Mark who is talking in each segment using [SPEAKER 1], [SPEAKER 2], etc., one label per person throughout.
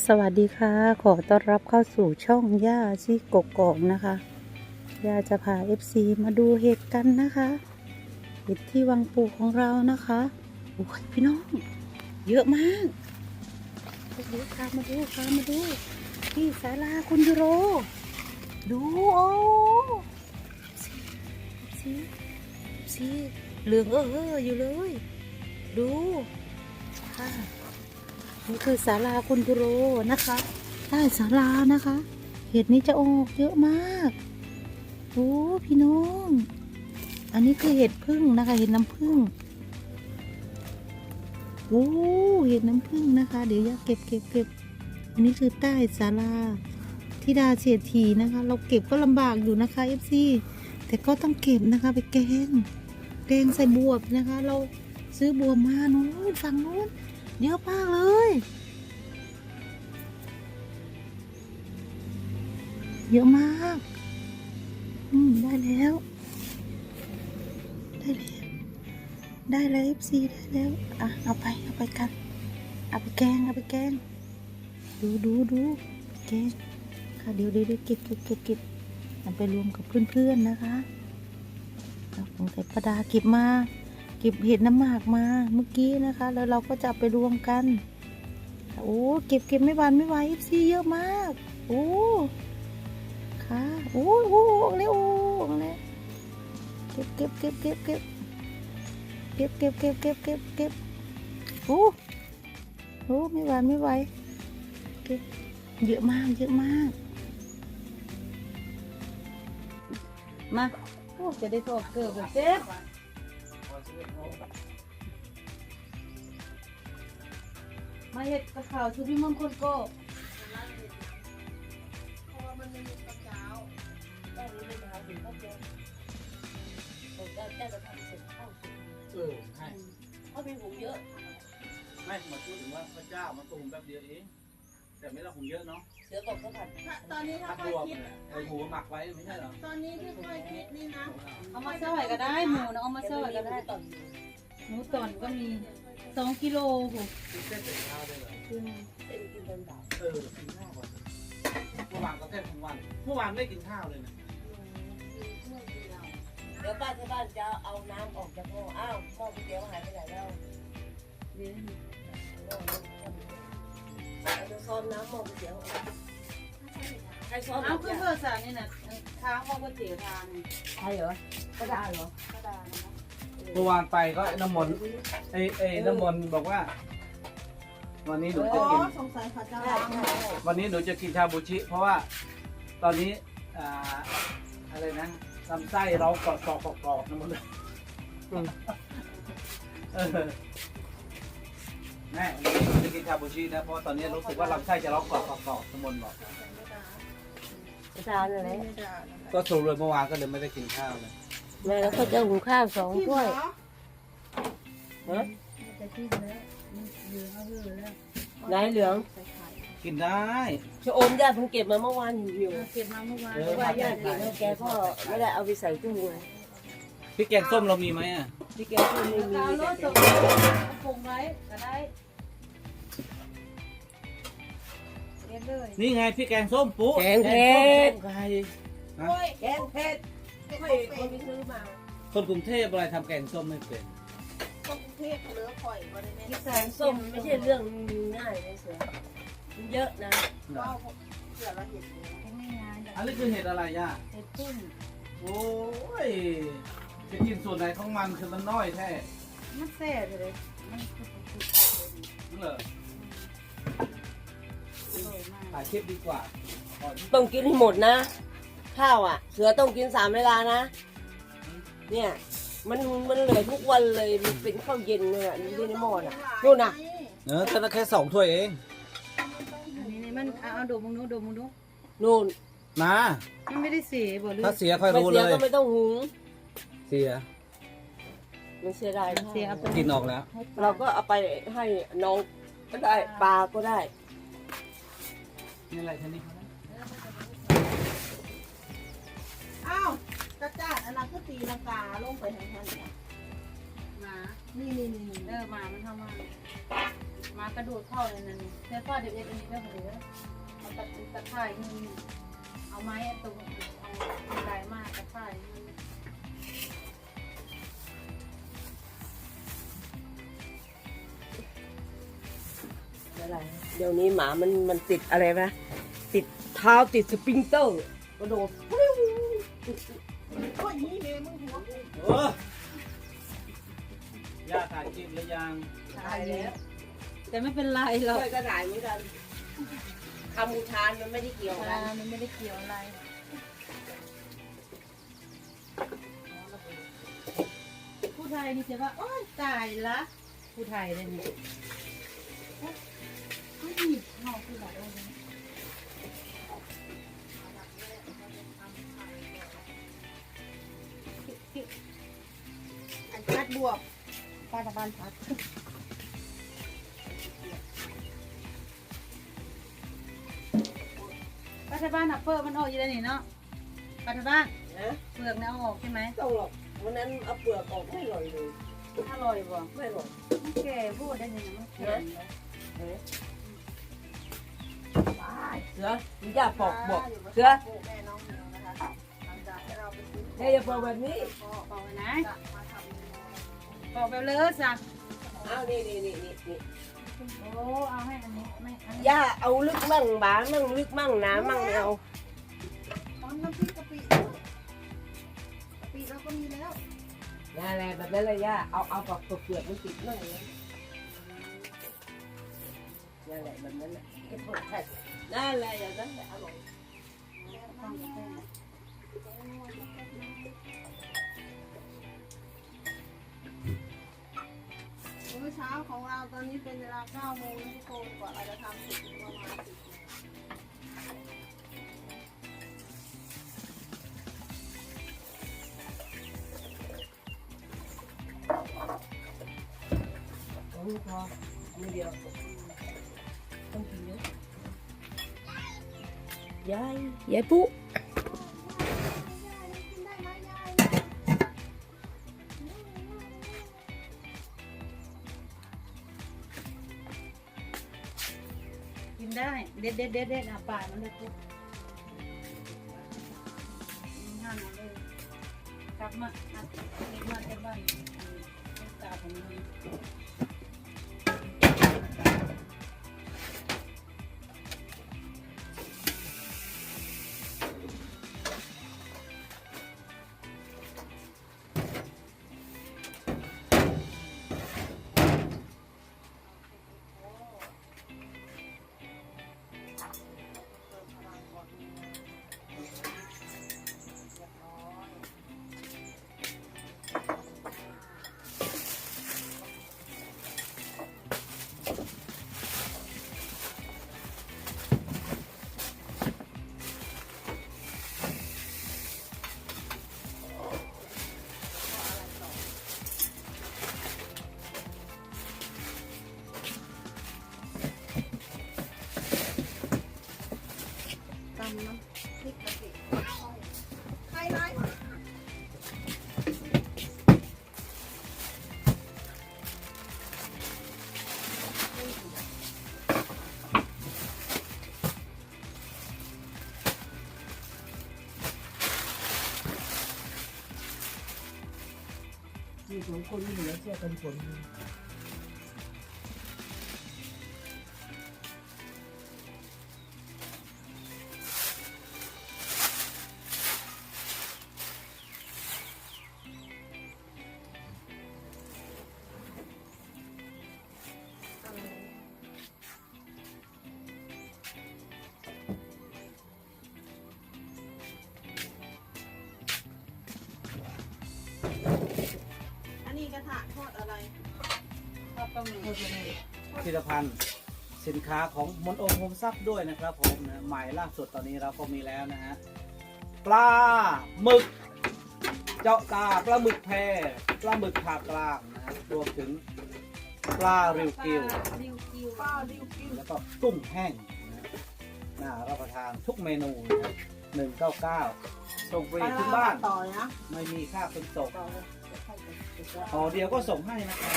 [SPEAKER 1] สวัสดีค่ะ ขอต้อนรับเข้าสู่ช่องย่าชีกกอกนะคะย่าจะพา FC มาดูเห็ดกันนะคะเห็ดที่วังปูของเรานะคะโอ้ยพี่น้อง เยอะมากมาดูค่ะมาดูค่ะมาดูที่ศาลาคุณยูโร ดูโอ้สีสีสีเหลืองเออเอออยู่เลย ดู นี่คือศาลาคุณยูโรนะคะใต้ศาลานะคะ เห็ดนี้จะออกเยอะมากโอ้พี่น้อง อันนี้คือเห็ดพึ่งนะคะ เห็ดน้ำพึ่งโอ้เห็ดน้ำพึ่งนะคะ เดี๋ยวอยาเก็บเก็บเก็บอันนี้คือใต้ศาลาทิดาเศรษฐีนะคะ เราเก็บก็ลำบากอยู่นะคะเอฟซีแต่ก็ต้องเก็บนะคะไปแกงแกงใส่บวบนะคะ เราซื้อบวบมาโน้นฝั่งโน้น เยอะมากเลย เยอะมากอืมได้แล้ว ได้แล้ว ได้แล้ว FC ได้แล้ว อะ เอาไป เอาไปกัน เอาไปแกง เอาไปแกง ดูดูดูแกงค่ะเดี๋ยวเดี๋ยวเดี๋ยวเก็บเก็บเก็บเก็บเอาไปรวมกับเพื่อนๆนะคะเอาของใส่ประดาเก็บมา เก็บเห็ดน้ำหมากมาเมื่อกี้นะคะ แล้วเราก็จะไปรวมกันโอ้เก็บเก็บไม่หวานไม่ไหวซีเยอะมากโอ้ค่ะโอ้โอ้เลยโอ้ออกเลยเก็บเก็บเก็บเก็บเก็บเก็บเก็บเก็บเก็บเก็บเก็บโอ้โอ้ไม่หวานไม่ไหวเก็บเยอะมากเยอะมาก มาโอ้จะได้ทอดเกลือแบบเจ๊ มาเห็ดกับข่าวชูพี่มงคลโก้
[SPEAKER 2] พ
[SPEAKER 1] ระมันไม่มีกรเจ้าต้อรู้
[SPEAKER 3] เลยนะคะถึ
[SPEAKER 1] งต้เยอะแค่จะทำ
[SPEAKER 4] เส
[SPEAKER 3] ร็จเข้าสุด
[SPEAKER 4] เออใช่
[SPEAKER 3] เพราะมีผมเยอะ
[SPEAKER 4] ไม่หมายพูดถึงว่าพระเจ้ามาตูมแบบเดียวเองแต่ไม่ละผงเยอะเนาะ
[SPEAKER 3] เสือกบก็ผัด
[SPEAKER 2] ตอนนี้ถ้า
[SPEAKER 4] พัก
[SPEAKER 2] ค่อ
[SPEAKER 4] ร
[SPEAKER 2] ยว
[SPEAKER 4] ม
[SPEAKER 2] คิด
[SPEAKER 4] ไอ้หูหมักไว้ไม่ใช่เหรอ
[SPEAKER 2] ตอนนี้ที่ค่อยคิดนี่นะ
[SPEAKER 1] เอามาซอยก็ได้หมูนะเอามาซอยก็ได้
[SPEAKER 3] ต่อ
[SPEAKER 1] หมูตอนก็มีสองกิโลโห
[SPEAKER 4] กินเส้นแต่เช้าได้เหรอ
[SPEAKER 3] เป็นกินเป็นดาว
[SPEAKER 4] เออกินข้าวก่อนเมื่อวานก็แทบทั้งวันเมื่อวานไม่กินข้าวเลยนะ
[SPEAKER 3] เดี๋ยวป้าที่บ้านจะเอาน้ำออกจากหม้ออ้าวหม้อก๋วยเตี๋ยวหายไปไหนแล้วจะ ซ้อนน้ำหม้อก๋วยเตี๋ยวใครซ้อน
[SPEAKER 1] เอาคือเพื่อสารนี่นะค้างว่าก๋วยเตี๋ยวทาน
[SPEAKER 3] ใครเหรอก็ได้เหรอ
[SPEAKER 1] ก็ได้นะคะ
[SPEAKER 4] เมื่อวานไปก็น้ำมนต์ไอ้ไอ้น้ำมนต์บอกว่า วันนี้หนู
[SPEAKER 2] อ๋
[SPEAKER 4] จะ
[SPEAKER 2] อ
[SPEAKER 4] กิน
[SPEAKER 2] สงสัยเขาจะ
[SPEAKER 3] ได้
[SPEAKER 2] ล้าง
[SPEAKER 3] ใช่
[SPEAKER 4] วันนี้หนูจะกินชาบูชิ เพราะว่าตอนนี้อ่าอะไรนะลำไส้เรากรอบกรอบกรอบกรอบนะมันเลยเออแม่วันนี้หนูจะ กินชาบูชินะ เพราะว่าตอนนี้รู้สึกว่าลำไส้จะร้องกรอบกรอบกรอบน้ำมนต์บอก
[SPEAKER 3] ทานอะไร
[SPEAKER 2] ไม่ได้
[SPEAKER 4] ก็สรุปเลยเมื่อวานก็เลยไม่ได้กินข้าวเลย
[SPEAKER 3] แม่แล้วก็จะหุงข้าวสอง
[SPEAKER 2] ที่
[SPEAKER 3] ถ้วย
[SPEAKER 2] เหรอ
[SPEAKER 3] ฮะ
[SPEAKER 1] จะทิ้งแล้วเหลืองเอาเหลืองแล้ว
[SPEAKER 3] ไหนเหลือง
[SPEAKER 4] กินได้
[SPEAKER 3] ชะอมญาติเพิ่งเก็บมาเมื่อวานอยู่
[SPEAKER 1] เก็บมาเมื่อวาน
[SPEAKER 3] เพราะว่าญาติเก็บแล้วแกก็ไม่ได้เอาไปใส่ตู้ไง
[SPEAKER 4] พี่แกงส้มเรามีไหมอะ
[SPEAKER 3] ที่แกก็ไม่มี
[SPEAKER 1] เอา
[SPEAKER 3] แต่
[SPEAKER 1] โลด
[SPEAKER 3] แก
[SPEAKER 1] ส่งผงไว้ก็ได้ เรียนเลย
[SPEAKER 4] นี่ไงพี่แกงส้มปุ๊
[SPEAKER 3] แกงเผ็ด
[SPEAKER 4] แกงส้มไก่
[SPEAKER 2] โอ้ย
[SPEAKER 3] แกงเผ็ด
[SPEAKER 2] เป็น
[SPEAKER 3] ไม่
[SPEAKER 2] เป็
[SPEAKER 3] คน
[SPEAKER 2] น
[SPEAKER 3] ไปซื้อมา
[SPEAKER 4] คนกรุงเทพอะไรทำแกงส้มไม่เป็น
[SPEAKER 2] คนกรุงเทพเหลือข่อยบริเวณ
[SPEAKER 3] แกงส้มไม่ใช่เรื่องง่ายเลยเสือมันเยอะนะ
[SPEAKER 2] ก็เผื่อเราเห็น
[SPEAKER 1] ไม่งาน
[SPEAKER 4] อันนี้คือเห็ดอะไรย่า
[SPEAKER 1] เห็ดพึ่ง
[SPEAKER 4] โอ้ยจะกินส่วนไหนของมันคือมันน้อยแท้
[SPEAKER 1] มันแซ่บเลยมันคือคือ
[SPEAKER 4] นั่นเหรอ
[SPEAKER 1] อร่อยมาก
[SPEAKER 4] ถ่ายคลิปดีกว่าก่อน
[SPEAKER 3] ต้องกินให้หมดนะ ข้าวอะ เสือต้องกินสามเวลานะ เนี่ย มันมันเหลือทุกวันเลยมันเป็นข้าวเย็นเนี่ยอยู่ในหม้อน่ะนู่นน่ะ
[SPEAKER 4] เนอะแต่ละแค่สองถ้วยเอง
[SPEAKER 1] อันนี้นี่มันเอาเอาดมมึงดูดมมึงดู
[SPEAKER 3] นู่น
[SPEAKER 4] นะ
[SPEAKER 1] มันไม่ได้เสียบ่หรือ
[SPEAKER 4] ถ้าเสียค่อย
[SPEAKER 3] ไม่
[SPEAKER 4] รู้
[SPEAKER 3] เสี
[SPEAKER 4] เลยย
[SPEAKER 3] ก็ไม่ต้องหุง
[SPEAKER 4] เสีย
[SPEAKER 3] มันเสียดาย
[SPEAKER 1] เสียเอาไป
[SPEAKER 4] กินออกแล้ว
[SPEAKER 1] ให้ปล
[SPEAKER 3] เราก็เอาไปให้น้องก็ได้ปลาก็ได้
[SPEAKER 4] นี่อะไรท่านี้
[SPEAKER 2] อ้าวกระจาดอันนั้นคือตีลังกาลงไปทางทัน
[SPEAKER 1] หมา
[SPEAKER 2] นี่นี่นี่นี่
[SPEAKER 1] เออหมา มันเข้ามามากระโดดเข้าเลยนั่นนี่เสื้อผ้าเด็กๆอันนี้ก็เหลือเอาตะตะข่ายมือเอาไม้ตรงเอาเอาลายมากตะข่ายมื อ
[SPEAKER 3] อะไร เดี๋ยวนี้หมามันมันติดอะไรนะติดเท้าติดสปริงเตอร์กระโดด
[SPEAKER 2] โอ้ยนี่เลยมึงหัวกู
[SPEAKER 4] เออย่าถ่ายคลิปหรือยัง
[SPEAKER 3] ตายแล้ว
[SPEAKER 1] แต่ไม่เป็นไรหรอก
[SPEAKER 3] ช่วยกระดาษเหมือนกันคำอุทานมันไม่ได้เกี่ยวกั
[SPEAKER 1] อ่านมันไม่ได้เกี่ยวอะไรผู้ไทยนี่จะว่าโอ๊ยตายละผู้ไทยเลยนี่ไม่หยิบห่ อคือแบบอะไร
[SPEAKER 2] อันคัดบวก
[SPEAKER 1] ป้าตะบ้านพักป้าตะบ้านอัปเปอร์มันออกอยู่แล้วนี่เนาะป้าตะบ้าน
[SPEAKER 3] นะ
[SPEAKER 1] เปลือกเนี่ยเอาออกใช่ไหม
[SPEAKER 3] ต้องหรอกวันนั้นเอาเปลือกออกไม่อร่อยเลย
[SPEAKER 1] อร่อยบ่
[SPEAKER 3] ไม่อร่อย
[SPEAKER 1] มันแก่พูดได้ยังไงมันแก่เลย
[SPEAKER 3] เฮ้ยตายเสือมึงอย่าปอกบอกเสือ
[SPEAKER 2] แม่น้องเหนียวนะคะหลังจากที่เราไปซื้อ
[SPEAKER 3] เฮ้ยอย่าปอกแบบนี้
[SPEAKER 2] ก็
[SPEAKER 1] บอกไปนะ
[SPEAKER 2] มาทำ
[SPEAKER 1] บอกไปเลยจ้ะ
[SPEAKER 3] อ้านี่นี่นี่นี่นี่
[SPEAKER 1] โอ้เอาให้อันนี้ไม่อันนี้
[SPEAKER 3] ย่าเอาลึกมั่งบ้ามั่งลึกมั่งหนามั่งไม่เอา
[SPEAKER 2] ตอนน้ำพริกกะปิกะปิเราก็มีแล้ว
[SPEAKER 3] นั่นแหละแบบนั้นเลยย่าเอาเอาปอกเปลือกมันติดมั่งเลยนั่นแหละแบบนั้นแหละ นั่นแหละอย่างนั้นแหละอร่อย
[SPEAKER 1] ต้องไปแก้
[SPEAKER 2] มื้อเช้าของเราตอนนี้เป็นเวลา9โมงทุกคนกว่าเราจะทำเสร็จประมาณ10โมง
[SPEAKER 3] ต้องพอมือเดียวต้อง ยายยายปุ๊
[SPEAKER 1] กินได้ เด็ดเด็ดเด็ดเด็ดอะป่ามันเลยปุ๊บห้ามเอาเลยกลับมาอะเด็กมาเด็กบ้านตาผมนี่
[SPEAKER 2] ต
[SPEAKER 3] สองคนเหลือเชื่อกันคน
[SPEAKER 1] ข้าวต้มเลย
[SPEAKER 4] ผลิตภัณฑ์สินค้าของมนโอมโฮมซับด้วยนะครับผมนะใหม่ล่าสุดตอนนี้เราก็มีแล้วนะฮะปลาหมึก เจาะตาปลาหมึกแพรปลาหมึกผ่ากลางนะฮะรวมถึงปลาริวกิว
[SPEAKER 1] ริวกิว
[SPEAKER 2] ป้าดิวกิน
[SPEAKER 4] แล้วก็กุ้งแห้งนะน่ารับประทานทุกเมนูนะครับหนึ่งเก้าเก้าส่งฟรีถึงบ้าน
[SPEAKER 2] ต่อนะ
[SPEAKER 4] ไม่มีค่าขนส่ง
[SPEAKER 2] ต่อเลย
[SPEAKER 4] ห่อเดียวก็ส่งให้นะครับ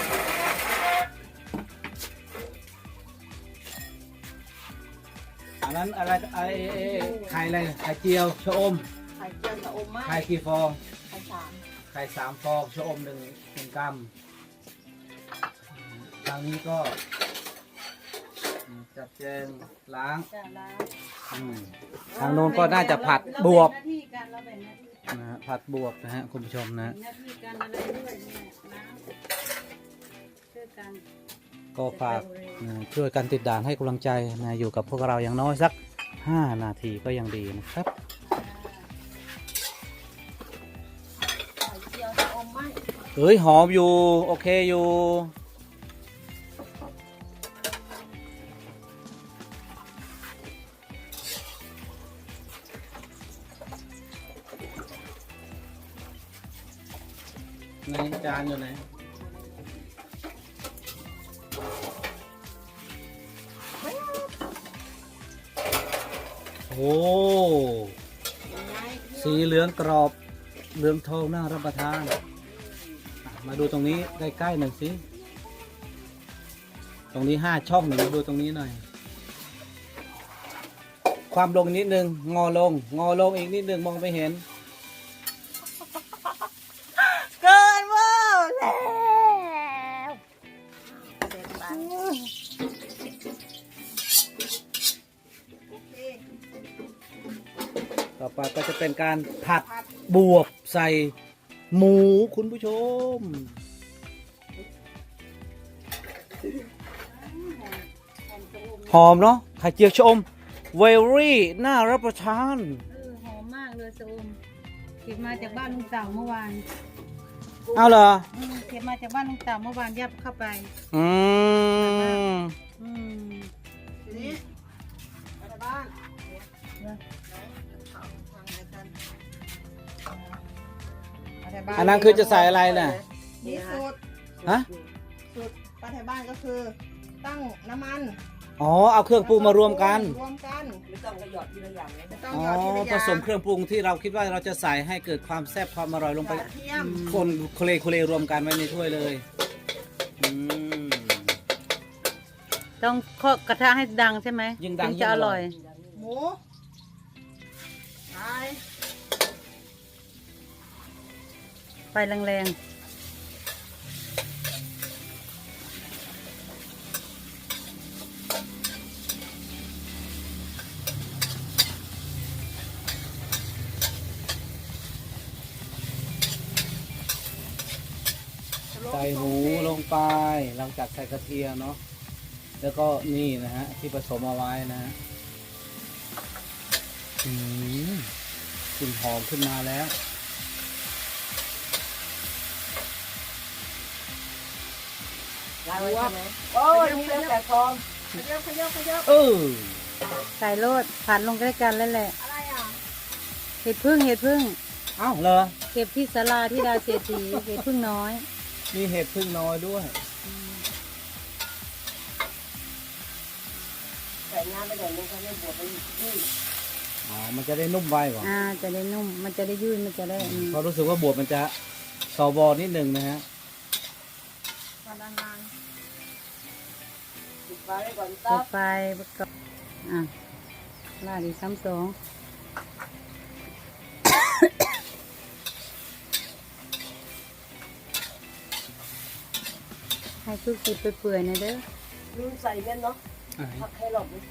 [SPEAKER 4] อันนั้นอะไรไอ้ไอ้ไอ้ไข่อะไรไข่เจียวชะอม
[SPEAKER 3] ไข่เจียวกับอมมาก
[SPEAKER 4] ไข่กี่ฟอง
[SPEAKER 3] ไข่สาม
[SPEAKER 4] ไข่สามฟองชะอมหนึ่งหนึ่งกรัมทางนี้ก็จัดแจงล้าง
[SPEAKER 1] จ้าล้าง
[SPEAKER 4] อืมทางโน้นก็น่าจะผัดบวบ
[SPEAKER 1] เราแบ่งหน้าที่กันเราแบ่งหน้าที่กั น
[SPEAKER 4] นะฮะผัดบวบนะฮะคุณผู้ชมนะ
[SPEAKER 1] หน้าที่กันอะไรด้วยเนี่ยล้างช่วยกัน
[SPEAKER 4] ก็ฝากนะช่วยกันติดด่านให้กำลังใจนะอยู่กับพวกเราอย่างน้อยสัก 5 นาทีก็ยังดีนะครับ
[SPEAKER 3] ไข่เจียวกับอมมาก
[SPEAKER 4] เฮ้ยหอมอยู่ โอเคอยู่ จานอยู่ไหนโอ้สีเหลืองกรอบเหลืองทองน่ารับประทาน มาดูตรงนี้ใกล้ๆหน่อยสิ ตรงนี้ห้าช่องหนึ่งมาดูตรงนี้หน่อย ความลงนิดนึง งอลง งอลงอีกนิดนึงมองไม่เห็น
[SPEAKER 3] ไป
[SPEAKER 4] ก็จะเป็นการผัดบวบใส่หมูคุณผู้ชม หอมเนาะไข่เจียวชะอมเวรี่น่ารับประทาน
[SPEAKER 1] เออหอมมากเลยสะอมเก็บมาจากบ้านลุงเต่าเมื่อวาน
[SPEAKER 4] เอาเหรอ
[SPEAKER 1] อืมเก็บมาจากบ้านลุงเต่าเมื่อวานยับเข้าไป
[SPEAKER 4] อืม
[SPEAKER 1] อืม
[SPEAKER 2] ทีนี้ไปที่บ้าน ไปที่บ้าน
[SPEAKER 4] อันนั้นคือจะใส่อะไรน่ะ
[SPEAKER 2] มีสูตร
[SPEAKER 4] ฮะ
[SPEAKER 2] สูตรไปที่บ้านก็คือ ตั้งน้ำมัน
[SPEAKER 4] อ๋อ เอาเครื่องปรุงมารวมกัน
[SPEAKER 2] รวมกัน
[SPEAKER 3] ไม่ต้องกระหยอดทีละอย่างเลย
[SPEAKER 2] ไม่ต้อง
[SPEAKER 4] อ๋อ
[SPEAKER 2] หยอดทีละอย่าง
[SPEAKER 4] ผสมเครื่องปรุงที่เราคิดว่าเราจะใส่ให้เกิดความแซ่บความอร่อยลงไป
[SPEAKER 2] กระเทียม
[SPEAKER 4] คนโคเลโคเลรวมกันไว้ในถ้วยเลยอืม
[SPEAKER 1] ต้องเคาะกระทะให้ดังใช่ไหม
[SPEAKER 4] ยิ่งดัง
[SPEAKER 1] ถึ
[SPEAKER 4] ยิ่ง
[SPEAKER 1] จะ
[SPEAKER 4] อ
[SPEAKER 1] อ
[SPEAKER 4] ร่
[SPEAKER 1] ร่
[SPEAKER 4] อ
[SPEAKER 1] อย ย
[SPEAKER 2] หมูไข่
[SPEAKER 1] ไฟแรงๆ
[SPEAKER 4] ใส่หมูลงไปหลังจากใส่กระเทียมเนาะแล้วก็นี่นะฮะ ที่ผสมเอาไว้นะฮะอืมกลิ่นหอมขึ้นมาแล้ว
[SPEAKER 3] ไว้ใช่ไหมโอ้ยนี่แล้วแต่ทอง
[SPEAKER 2] ขยับขยับขยับ
[SPEAKER 4] เออ
[SPEAKER 1] ๆใส่โลดผัดลงใกล้กันแล้วแหละ
[SPEAKER 2] อะไรอะ
[SPEAKER 1] เห็ดพึ่งเห็ดพึ่ง
[SPEAKER 4] เอ้าเหรอ
[SPEAKER 1] เก็บที่ศาลาที่ดาเศรษฐีเห็ดพึ่งน้อย
[SPEAKER 4] มีเห็ดพึ่งน้อยด้วย
[SPEAKER 3] ใส่น้ำไปหน่อยนึงเขาไม่บวชไปยืด
[SPEAKER 4] อ๋อ มันจะได้นุ่มไวกว่า
[SPEAKER 1] อ่า จะได้นุ่ม มันจะได้ยืดมันจะได้อืม
[SPEAKER 4] เพราะรู้สึกว่าบวบมันจะซอบอนิดนึงนะฮะ
[SPEAKER 2] มาดันนาน
[SPEAKER 3] ปิดไว้ก่อน
[SPEAKER 1] ต่
[SPEAKER 3] ตั
[SPEAKER 1] อบไปกับอะลาดอีกซ้ำสองให้ทุกสิบไปเปื่อยๆนะเด้อ
[SPEAKER 3] ลืมใส่เนี่ยเนาะผักแครอทนี่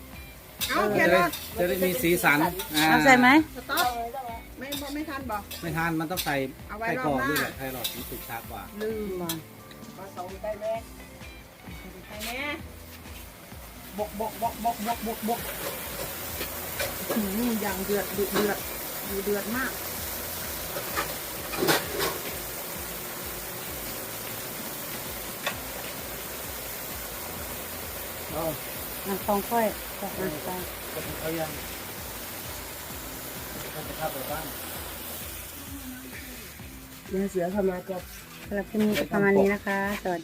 [SPEAKER 2] เอาแค
[SPEAKER 4] จะ
[SPEAKER 2] ร
[SPEAKER 4] ได้
[SPEAKER 2] อท
[SPEAKER 4] จะได้มีสีสันอ่า
[SPEAKER 1] เอาใส่ไหม
[SPEAKER 2] สต๊อปไม่ไม่ทันบอก
[SPEAKER 4] ไม่ทานมันต้องใส่
[SPEAKER 2] เอาไว้
[SPEAKER 4] ไข่
[SPEAKER 2] ร
[SPEAKER 4] กร
[SPEAKER 2] อ
[SPEAKER 4] อ
[SPEAKER 2] บบหน้า
[SPEAKER 4] นี่แหละไข่หลอดมันสุกช้ากว่า
[SPEAKER 1] ลืมบ่
[SPEAKER 3] มาสองใกล้แม่
[SPEAKER 2] ไปแม่
[SPEAKER 4] บกบกบกบกบกบกบก
[SPEAKER 2] อืมอย่างเดือดดุเดือดดูเดือดมาก
[SPEAKER 4] เอา
[SPEAKER 1] อะของค่อยก็อะไป
[SPEAKER 4] เอายังท่านจะเข้าไปบ้าน
[SPEAKER 3] เนื้อเสือเข้ามาจบ
[SPEAKER 1] สำหรับคลิปนี้ก็ประมาณนี้นะคะสวัสดี